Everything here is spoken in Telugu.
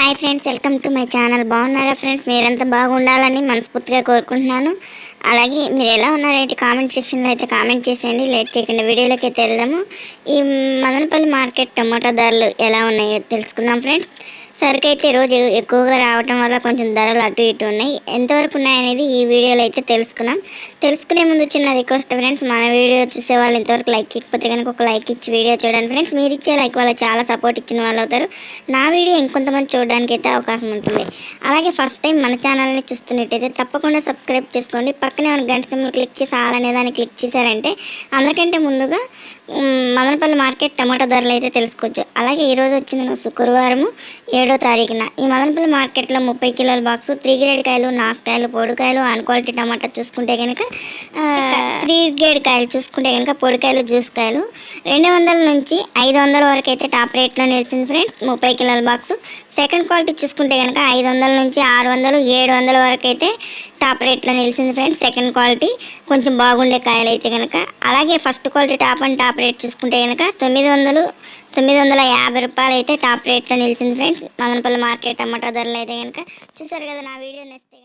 Hi friends welcome to my channel. బాగున్నారా ఫ్రెండ్స్? మీరంతా బాగుండాలని మనస్ఫూర్తిగా కోరుకుంటున్నాను. అలాగే మీరు ఎలా ఉన్నారేంటి? కామెంట్ సెక్షన్లో అయితే కామెంట్ చేసేయండి. లేట్ చేయకుండా వీడియోలోకి అయితే వెళ్దాము. ఈ మదనపల్లి మార్కెట్ టమాటా ధరలు ఎలా ఉన్నాయో తెలుసుకుందాం ఫ్రెండ్స్. సరుకైతే రోజు ఎక్కువగా రావటం వల్ల కొంచెం ధరలు అటు ఇటు ఉన్నాయి. ఎంతవరకు ఉన్నాయనేది ఈ వీడియోలో అయితే తెలుసుకున్నాం తెలుసుకునే ముందు చిన్న రిక్వెస్ట్ ఫ్రెండ్స్ మన వీడియో చూసే వాళ్ళు ఇంతవరకు లైక్ ఇకపోతే కనుక ఒక లైక్ ఇచ్చి వీడియో చూడండి ఫ్రెండ్స్. మీరు ఇచ్చే లైక్ వాళ్ళు చాలా సపోర్ట్ ఇచ్చిన వాళ్ళు అవుతారు. నా వీడియో ఇంకొంతమంది చూడడానికి అయితే అవకాశం ఉంటుంది. అలాగే ఫస్ట్ టైం మన ఛానల్ని చూస్తున్నట్టయితే తప్పకుండా సబ్స్క్రైబ్ చేసుకోండి. పక్కనే మన గంట సింబల్ క్లిక్ చేసి ఆలనే అనే దాన్ని క్లిక్ చేశారంటే అందరికంటే ముందుగా మదనపల్లి మార్కెట్ టమాటా ధరలు అయితే తెలుసుకోవచ్చు. అలాగే ఈరోజు వచ్చింది శుక్రవారము ఏడో తారీఖున ఈ మదనపల్లి మార్కెట్లో ముప్పై కిలోల బాక్స్ త్రీ గ్రేడ్ కాయలు నాసుకాయలు పొడికాయలు అన్ క్వాలిటీ టమాటా చూసుకుంటే కనుక త్రీ గ్రేడ్ కాయలు చూసుకుంటే కనుక పొడికాయలు జ్యూస్ కాయలు రెండు వందల నుంచి ఐదు వందల వరకు అయితే టాప్ రేట్లో నిలిచింది ఫ్రెండ్స్ ముప్పై కిలోల బాక్స్ సెకండ్ క్వాలిటీ చూసుకుంటే కనుక ఐదు వందల నుంచి ఆరు వందలు ఏడు వందల వరకు అయితే టాప్ రేట్లో నిలిచింది ఫ్రెండ్స్. సెకండ్ క్వాలిటీ కొంచెం బాగుండే కాయలు అయితే కనుక అలాగే first quality top and top rate చూసుకుంటే కనుక తొమ్మిది వందలు తొమ్మిది వందల యాభై రూపాయలు అయితే టాప్ రేట్లో నిలిచింది ఫ్రెండ్స్. మదనపల్లి మార్కెట్ టమాటా ధరలు అయితే కనుక చూసారు కదా నా వీడియో నేస్తే